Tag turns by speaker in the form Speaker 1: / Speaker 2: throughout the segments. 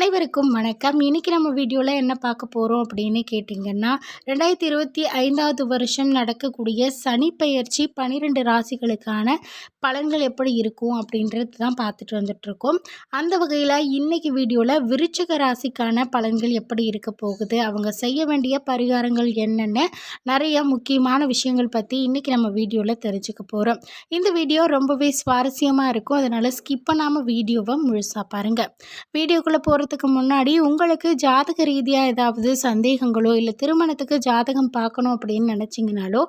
Speaker 1: அனைவருக்கும் வணக்கம். இன்றைக்கி நம்ம வீடியோவில் என்ன பார்க்க போகிறோம் அப்படின்னு கேட்டிங்கன்னா ரெண்டாயிரத்தி இருபத்தி ஐந்தாவது வருஷம் நடக்கக்கூடிய சனி பயிற்சி பன்னிரெண்டு ராசிகளுக்கான பலன்கள் எப்படி இருக்கும் அப்படின்றது தான் பார்த்துட்டு வந்துட்ருக்கோம் அந்த வகையில் இன்றைக்கி வீடியோவில் விருச்சிக ராசிக்கான பலன்கள் எப்படி இருக்க போகுது அவங்க செய்ய வேண்டிய பரிகாரங்கள் என்னென்ன நிறைய முக்கியமான விஷயங்கள் பற்றி இன்றைக்கி நம்ம வீடியோவில் தெரிஞ்சுக்க போகிறோம் இந்த வீடியோ ரொம்பவே சுவாரஸ்யமாக இருக்கும். அதனால் ஸ்கிப் பண்ணாமல் வீடியோவை முழுசாக பாருங்கள் வீடியோக்குள்ளே போகிறதுக்கு முன்னாடி உங்களுக்கு ஜாதக ரீதியாக ஏதாவது சந்தேகங்களோ இல்லை திருமணத்துக்கு ஜாதகம் பார்க்கணும் அப்படின்னு நினச்சிங்கனாலோ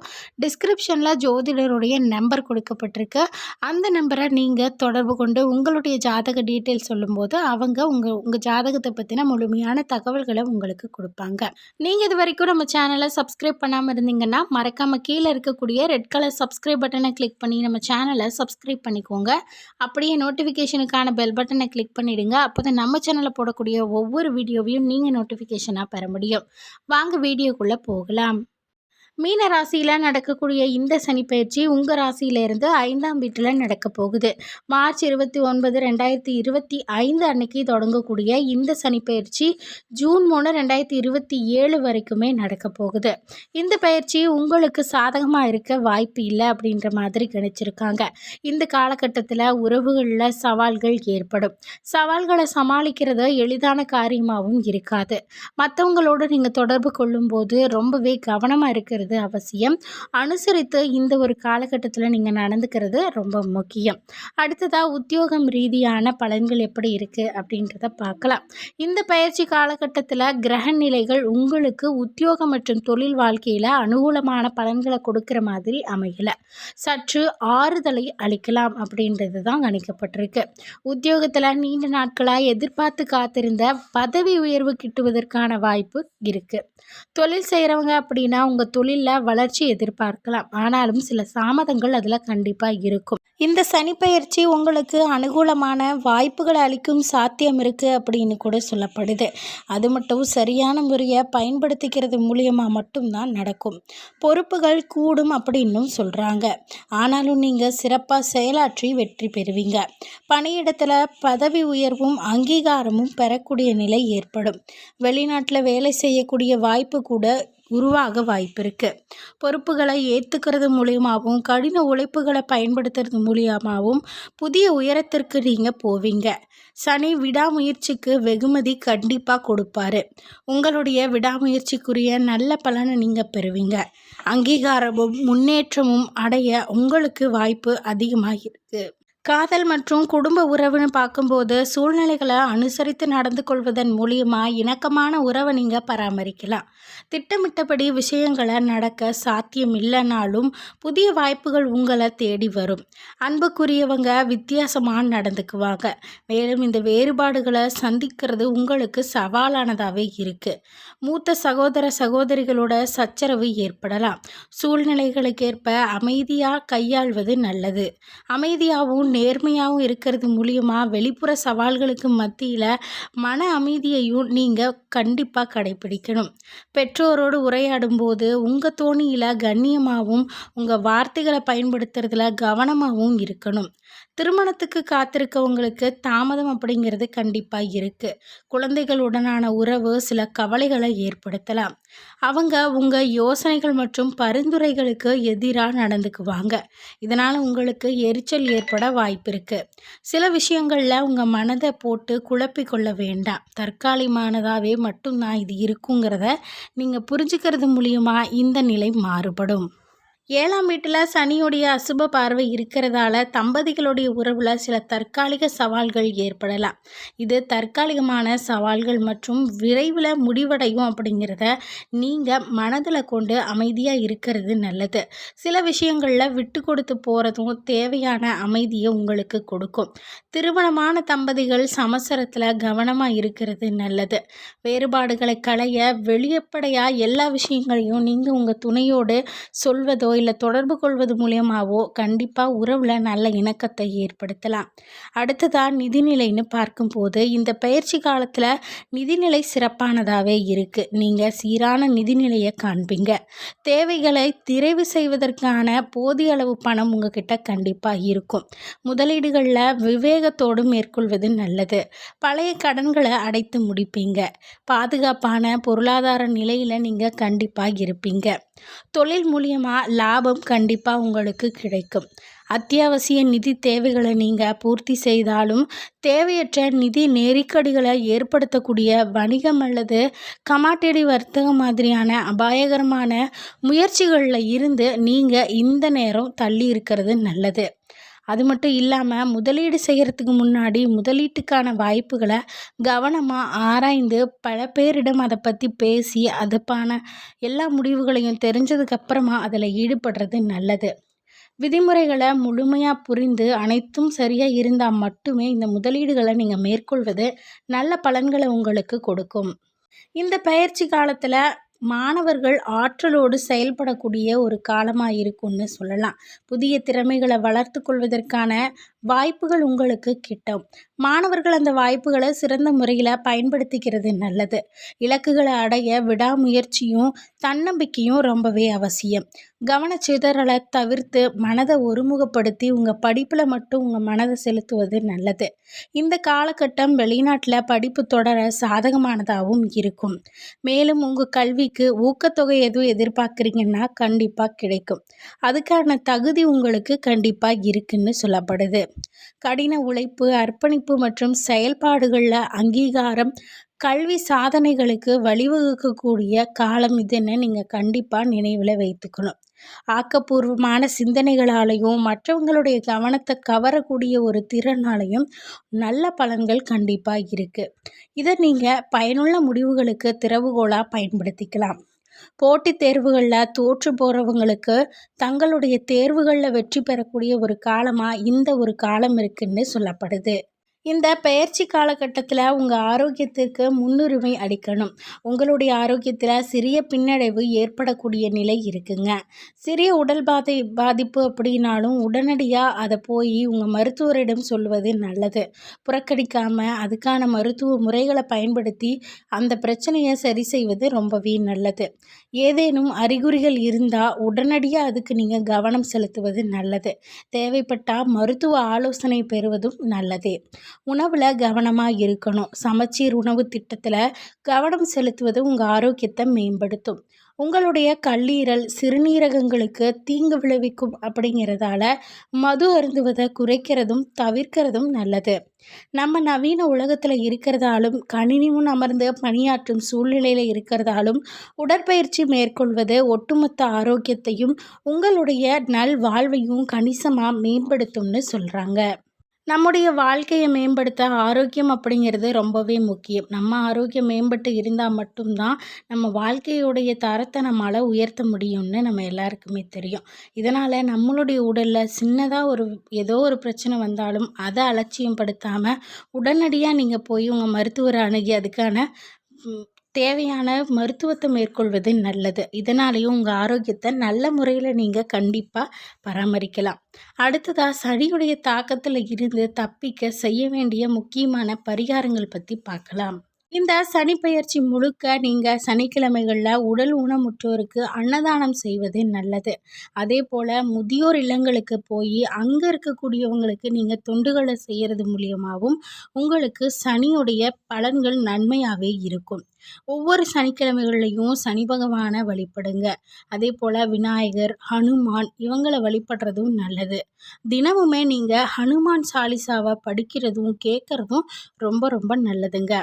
Speaker 1: டிஸ்கிரிப்ஷனில் ஜோதிடருடைய நம்பர் கொடுக்கப்பட்டிருக்கு. அந்த நம்பரை நீங்கள் தொடர்பு கொண்டு உங்களுடைய ஜாதக டீட்டெயில் சொல்லும்போது அவங்க உங்கள் உங்கள் ஜாதகத்தை பற்றின முழுமையான தகவல்களை உங்களுக்கு கொடுப்பாங்க. நீங்கள் இது வரைக்கும் நம்ம சேனலை சப்ஸ்கிரைப் பண்ணாமல் இருந்தீங்கன்னா மறக்காமல் கீழே இருக்கக்கூடிய ரெட் கலர் சப்ஸ்கிரைப் பட்டனை கிளிக் பண்ணி நம்ம சேனலை சப்ஸ்கிரைப் பண்ணிக்கோங்க. அப்படியே நோட்டிஃபிகேஷனுக்கான பெல் பட்டனை கிளிக் பண்ணிவிடுங்க அப்போ தான் நம்ம சேனலை போடக்கூடிய ஒவ்வொரு வீடியோவையும் நீங்கள் நோட்டிஃபிகேஷனாக பெற முடியும். வாங்க வீடியோக்குள்ளே போகலாம். மீன ராசியில் நடக்கக்கூடிய இந்த சனிப்பயிற்சி உங்கள் ராசியிலேருந்து ஐந்தாம் வீட்டில் நடக்க போகுது. மார்ச் இருபத்தி ஒன்பது ரெண்டாயிரத்தி இருபத்தி ஐந்து அன்னைக்கு தொடங்கக்கூடிய இந்த சனிப்பயிற்சி ஜூன் மூணு ரெண்டாயிரத்தி இருபத்தி ஏழு வரைக்குமே நடக்க போகுது. இந்த பயிற்சி உங்களுக்கு சாதகமாக இருக்க வாய்ப்பு இல்லை அப்படின்ற மாதிரி கணிச்சிருக்காங்க. இந்த காலகட்டத்தில் உறவுகளில் சவால்கள் ஏற்படும். சவால்களை சமாளிக்கிறது எளிதான காரியமாகவும் இருக்காது. மற்றவங்களோடு நீங்கள் தொடர்பு கொள்ளும்போது ரொம்பவே கவனமாக இருக்கிறது அவசியம். அனுசரித்து இந்த ஒரு காலகட்டத்தில் நீங்கள் நடந்துக்கிறது ரொம்ப முக்கியம். அடுத்ததாக உத்தியோகம் ரீதியான பலன்கள் எப்படி இருக்குது அப்படின்றத பார்க்கலாம். இந்த பயிற்சி காலகட்டத்தில் கிரக நிலைகள் உங்களுக்கு உத்தியோகம் மற்றும் தொழில் வாழ்க்கையில் அனுகூலமான பலன்களை கொடுக்குற மாதிரி அமையலை. சற்று ஆறுதலை அளிக்கலாம் அப்படின்றது தான் கணிக்கப்பட்டிருக்கு. உத்தியோகத்தில் நீண்ட நாட்களாக எதிர்பார்த்து காத்திருந்த பதவி உயர்வு கிட்டுவதற்கான வாய்ப்பு இருக்குது தொழில் செய்கிறவங்க அப்படின்னா உங்கள் தொழில் தொழிலில் வளர்ச்சி எதிர்பார்க்கலாம். ஆனாலும் சில தாமதங்கள் அதில் கண்டிப்பாக இருக்கும். இந்த சனிப்பெயர்ச்சி உங்களுக்கு அனுகூலமான வாய்ப்புகளை அளிக்கும் சாத்தியம் இருக்குது அப்படின்னு கூட சொல்லப்படுது. அது மட்டும் சரியான முறையை பயன்படுத்திக்கிறது மூலியமாக மட்டும்தான் நடக்கும். பொறுப்புகள் கூடும் அப்படின்னும் சொல்கிறாங்க ஆனாலும் நீங்கள் சிறப்பாக செயலாற்றி வெற்றி பெறுவீங்க. பணியிடத்தில் பதவி உயர்வும் அங்கீகாரமும் பெறக்கூடிய நிலை ஏற்படும். வெளிநாட்டில் வேலை செய்யக்கூடிய வாய்ப்பு கூட உருவாக வாய்ப்பு இருக்குது பொறுப்புகளை ஏற்றுக்கிறது மூலியமாகவும் கடின உழைப்புகளை பயன்படுத்துறது மூலியமாகவும் புதிய உயரத்திற்கு நீங்கள் போவீங்க. சனி விடாமுயற்சிக்கு வெகுமதி கண்டிப்பாக கொடுப்பாரு. உங்களுடைய விடாமுயற்சிக்குரிய நல்ல பலனை நீங்கள் பெறுவீங்க. அங்கீகாரமும் முன்னேற்றமும் அடைய உங்களுக்கு வாய்ப்பு அதிகமாக இருக்குது காதல் மற்றும் குடும்ப உறவுன்னு பார்க்கும்போது சூழ்நிலைகளை அனுசரித்து நடந்து கொள்வதன் மூலியமாக இணக்கமான உறவை நீங்கள் பராமரிக்கலாம். திட்டமிட்டபடி விஷயங்களை நடக்க சாத்தியம் இல்லைனாலும் புதிய வாய்ப்புகள் உங்களை தேடி வரும். அன்புக்குரியவங்க வித்தியாசமாக நடந்துக்குவாங்க. மேலும் இந்த வேறுபாடுகளை சந்திக்கிறது உங்களுக்கு சவாலானதாகவே இருக்குது மூத்த சகோதர சகோதரிகளோட சச்சரவு ஏற்படலாம். சூழ்நிலைகளுக்கேற்ப அமைதியாக கையாள்வது நல்லது. அமைதியாகவும் நேர்மையாகவும் இருக்கிறது மூலியமாக வெளிப்புற சவால்களுக்கு மத்தியில் மன அமைதியையும் நீங்கள் கண்டிப்பாக கடைபிடிக்கணும். பெற்றோரோடு உரையாடும் போது உங்கள் தோணியில் கண்ணியமாகவும் உங்கள் வார்த்தைகளை பயன்படுத்துறதுல கவனமாகவும் இருக்கணும். திருமணத்துக்கு காத்திருக்கவங்களுக்கு தாமதம் அப்படிங்கிறது கண்டிப்பாக இருக்குது குழந்தைகளுடனான உறவு சில கவலைகளை ஏற்படுத்தலாம். அவங்க உங்கள் யோசனைகள் மற்றும் பரிந்துரைகளுக்கு எதிராக நடந்துக்குவாங்க. இதனால் உங்களுக்கு எரிச்சல் ஏற்பட வாய்ப்பு இருக்குது சில விஷயங்களில் உங்கள் மனதை போட்டு குழப்பிக்கொள்ள வேண்டாம். தற்காலிகமானதாகவே மட்டும்தான் இது இருக்குங்கிறத நீங்கள் புரிஞ்சுக்கிறது மூலியமாக இந்த நிலை மாறுபடும். ஏழாம் வீட்டில் சனியுடைய அசுப பார்வை இருக்கிறதால தம்பதிகளுடைய உறவில் சில தற்காலிக சவால்கள் ஏற்படலாம். இது தற்காலிகமான சவால்கள் மற்றும் விரைவில் முடிவடையும் அப்படிங்கிறத நீங்கள் மனதில் கொண்டு அமைதியாக இருக்கிறது நல்லது. சில விஷயங்களில் விட்டு கொடுத்து போகிறதும் தேவையான அமைதியை உங்களுக்கு கொடுக்கும். திருமணமான தம்பதிகள் சமசரத்தில் கவனமாக இருக்கிறது நல்லது. வேறுபாடுகளை களைய வெளியப்படையாக எல்லா விஷயங்களையும் நீங்கள் உங்கள் துணையோடு சொல்வதோ இல்லை தொடர்பு கொள்வது மூலியமாகவோ கண்டிப்பாக உறவில் நல்ல இணக்கத்தை ஏற்படுத்தலாம். அடுத்ததாக நிதிநிலைன்னு பார்க்கும்போது இந்த பயிற்சி காலத்தில் நிதிநிலை சிறப்பானதாகவே இருக்குது நீங்கள் சீரான நிதிநிலையை காண்பீங்க. தேவைகளை நிறைவு செய்வதற்கான போதிய அளவு பணம் உங்ககிட்ட கண்டிப்பாக இருக்கும். முதலீடுகளில் விவேகத்தோடு மேற்கொள்வது நல்லது. பழைய கடன்களை அடைத்து முடிப்பீங்க. பாதுகாப்பான பொருளாதார நிலையில் நீங்கள் கண்டிப்பாக இருப்பீங்க. தொழில் மூலியமாக லாபம் கண்டிப்பாக உங்களுக்கு கிடைக்கும். அத்தியாவசிய நிதி தேவைகளை நீங்கள் பூர்த்தி செய்தாலும் தேவையற்ற நிதி நெருக்கடிகளை ஏற்படுத்தக்கூடிய வணிகம் அல்லது கமாட்டடி வர்த்தகம் மாதிரியான அபாயகரமான முயற்சிகளில் இருந்து நீங்கள் இந்த நேரம் தள்ளி இருக்கிறது நல்லது. அது மட்டும் இல்லாமல் முதலீடு செய்கிறதுக்கு முன்னாடி முதலீட்டுக்கான வாய்ப்புகளை கவனமாக ஆராய்ந்து பல பேரிடம் அதை பற்றி பேசி அதுப்பான எல்லா முடிவுகளையும் தெரிஞ்சதுக்கப்புறமா அதில் ஈடுபடுறது நல்லது. விதிமுறைகளை முழுமையாக புரிந்து அனைத்தும் சரியாக இருந்தால் மட்டுமே இந்த முதலீடுகளை நீங்கள் மேற்கொள்வது நல்ல பலன்களை உங்களுக்கு கொடுக்கும். இந்த பயிற்சி காலத்தில் மாணவர்கள் ஆற்றலோடு செயல்படக்கூடிய ஒரு காலமாக இருக்கும்னு சொல்லலாம். புதிய திறமைகளை வளர்த்து கொள்வதற்கான வாய்ப்புகள் உங்களுக்கு கிட்டும். மாணவர்கள் அந்த வாய்ப்புகளை சிறந்த முறையில் பயன்படுத்திக்கிறது நல்லது. இலக்குகளை அடைய விடாமுயற்சியும் தன்னம்பிக்கையும் ரொம்பவே அவசியம். கவனச்சிதறலை தவிர்த்து மனதை ஒருமுகப்படுத்தி உங்கள் படிப்பில் மட்டும் உங்கள் மனதை செலுத்துவது நல்லது. இந்த காலகட்டம் வெளிநாட்டில் படிப்பு தொடர சாதகமானதாகவும் இருக்கும். மேலும் உங்கள் கல்விக்கு ஊக்கத்தொகை எதுவும் எதிர்பார்க்குறீங்கன்னா கண்டிப்பாக கிடைக்கும். அதுக்கான தகுதி உங்களுக்கு கண்டிப்பாக இருக்குன்னு சொல்லப்படுது. கடின உழைப்பு அர்ப்பணிப்பு மற்றும் செயல்பாடுகளில் அங்கீகாரம் கல்வி சாதனைகளுக்கு வழிவகுக்கக்கூடிய காலம் இதுன்னு நீங்கள் கண்டிப்பாக நினைவில் வைத்துக்கணும். ஆக்கப்பூர்வமான சிந்தனைகளாலையும் மற்றவங்களுடைய கவனத்தை கவரக்கூடிய ஒரு திறனாலையும் நல்ல பலன்கள் கண்டிப்பாக இருக்குது இதை நீங்கள் பயனுள்ள முடிவுகளுக்கு திறவுகோலாக பயன்படுத்திக்கலாம். போட்டித் தேர்வுகளில் தோற்று போகிறவங்களுக்கு தங்களுடைய தேர்வுகளில் வெற்றி பெறக்கூடிய ஒரு காலமாக இந்த ஒரு காலம் இருக்குன்னு சொல்லப்படுது. இந்த பயிற்சி காலகட்டத்தில் உங்கள் ஆரோக்கியத்திற்கு முன்னுரிமை அளிக்கணும். உங்களுடைய ஆரோக்கியத்தில் சிறிய பின்னடைவு ஏற்படக்கூடிய நிலை இருக்குங்க. சிறிய உடல் பாதை பாதிப்பு அப்படின்னாலும் உடனடியாக அதை போய் உங்கள் மருத்துவரிடம் சொல்வது நல்லது. புறக்கணிக்காமல் அதுக்கான மருத்துவ முறைகளை பயன்படுத்தி அந்த பிரச்சனையை சரி செய்வது ரொம்பவே நல்லது. ஏதேனும் அறிகுறிகள் இருந்தால் உடனடியாக அதுக்கு நீங்கள் கவனம் செலுத்துவது நல்லது. தேவைப்பட்டால் மருத்துவ ஆலோசனை பெறுவதும் நல்லதே. உணவில் கவனமாக இருக்கணும். சமச்சீர் உணவு திட்டத்தில் கவனம் செலுத்துவது உங்கள் ஆரோக்கியத்தை மேம்படுத்தும். உங்களுடைய கல்லீரல் சிறுநீரகங்களுக்கு தீங்கு விளைவிக்கும் அப்படிங்கிறதால மது அருந்துவதை குறைக்கிறதும் தவிர்க்கிறதும் நல்லது. நம்ம நவீன உலகத்தில் இருக்கிறதாலும் கணினி முன் அமர்ந்து பணியாற்றும் சூழ்நிலையில் இருக்கிறதாலும் உடற்பயிற்சி மேற்கொள்வது ஒட்டுமொத்த ஆரோக்கியத்தையும் உங்களுடைய நல் வாழ்வையும் கணிசமாக மேம்படுத்தும்னு சொல்கிறாங்க நம்முடைய வாழ்க்கையை மேம்படுத்த ஆரோக்கியம் அப்படிங்கிறது ரொம்பவே முக்கியம். நம்ம ஆரோக்கியம் மேம்பட்டு இருந்தால் மட்டும்தான் நம்ம வாழ்க்கையுடைய தரத்தை நம்மளால் உயர்த்த முடியும்னு நம்ம எல்லாருக்குமே தெரியும். இதனால் நம்மளுடைய உடலில் சின்னதாக ஒரு ஏதோ ஒரு பிரச்சனை வந்தாலும் அதை அலட்சியம் படுத்தாமல் உடனடியாக நீங்கள் போய் உங்கள் மருத்துவரை அணுகி அதுக்கான தேவையான மருத்துவத்தை மேற்கொள்வது நல்லது. இதனாலேயும் உங்கள் ஆரோக்கியத்தை நல்ல முறையில் நீங்கள் கண்டிப்பாக பராமரிக்கலாம். அடுத்ததாக சனியுடைய தாக்கத்தில் இருந்து தப்பிக்க செய்ய வேண்டிய முக்கியமான பரிகாரங்கள் பற்றி பார்க்கலாம். இந்த சனிப்பெயர்ச்சி முழுக்க நீங்கள் சனிக்கிழமைகளில் உடல் ஊனமுற்றோருக்கு அன்னதானம் செய்வது நல்லது. அதே போல் முதியோர் இல்லங்களுக்கு போய் அங்கே இருக்கக்கூடியவங்களுக்கு நீங்கள் தொண்டுகளை செய்கிறது மூலியமாகவும் உங்களுக்கு சனியுடைய பலன்கள் நன்மையாகவே இருக்கும். ஒவ்வொரு சனிக்கிழமைகள்லையும் சனி பகவானை வழிபடுங்க. அதே போல் விநாயகர் ஹனுமான் இவங்களை வழிபடுறதும் நல்லது. தினமுமே நீங்கள் ஹனுமான் சாலிசாவை படிக்கிறதும் கேட்குறதும் ரொம்ப ரொம்ப நல்லதுங்க.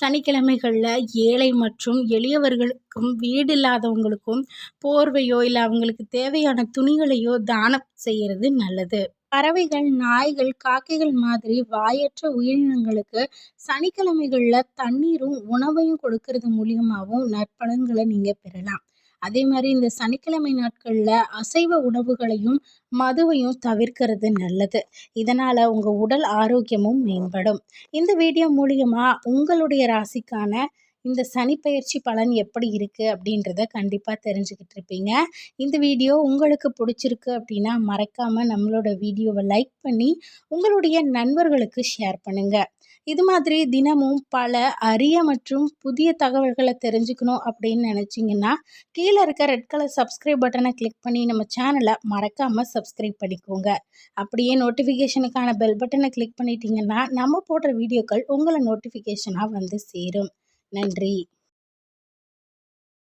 Speaker 1: சனிக்கிழமைகளில் ஏழை மற்றும் எளியவர்களுக்கும் வீடு இல்லாதவங்களுக்கும் போர்வையோ இல்லை அவங்களுக்கு தேவையான துணிகளையோ தானம் செய்கிறது நல்லது. பறவைகள் நாய்கள் காக்கைகள் மாதிரி வாயற்ற உயிரினங்களுக்கு சனிக்கிழமைகளில் தண்ணீரும் உணவையும் கொடுக்கறது மூலியமாகவும் நற்பலன்களை நீங்கள் பெறலாம். அதே மாதிரி இந்த சனிக்கிழமை நாட்களில் அசைவ உணவுகளையும் மதுவையும் தவிர்க்கிறது நல்லது. இதனால் உங்கள் உடல் ஆரோக்கியமும் மேம்படும். இந்த வீடியோ மூலியமாக உங்களுடைய ராசிக்கான இந்த சனிப்பயிற்சி பலன் எப்படி இருக்குது அப்படின்றத கண்டிப்பாக தெரிஞ்சுக்கிட்டு இருப்பீங்க. இந்த வீடியோ உங்களுக்கு பிடிச்சிருக்கு அப்படின்னா மறக்காமல் நம்மளோட வீடியோவை லைக் பண்ணி உங்களுடைய நண்பர்களுக்கு ஷேர் பண்ணுங்கள் இது மாதிரி தினமும் பல அரிய மற்றும் புதிய தகவல்களை தெரிஞ்சுக்கணும் அப்படின்னு நினச்சிங்கன்னா கீழே இருக்க ரெட் கலர் சப்ஸ்கிரைப் பட்டனை கிளிக் பண்ணி நம்ம சேனலை மறக்காமல் சப்ஸ்கிரைப் பண்ணிக்கோங்க. அப்படியே நோட்டிஃபிகேஷனுக்கான பெல் பட்டனை கிளிக் பண்ணிட்டீங்கன்னா நம்ம போடுற வீடியோக்கள் உங்களை நோட்டிஃபிகேஷனாக வந்து சேரும். நன்றி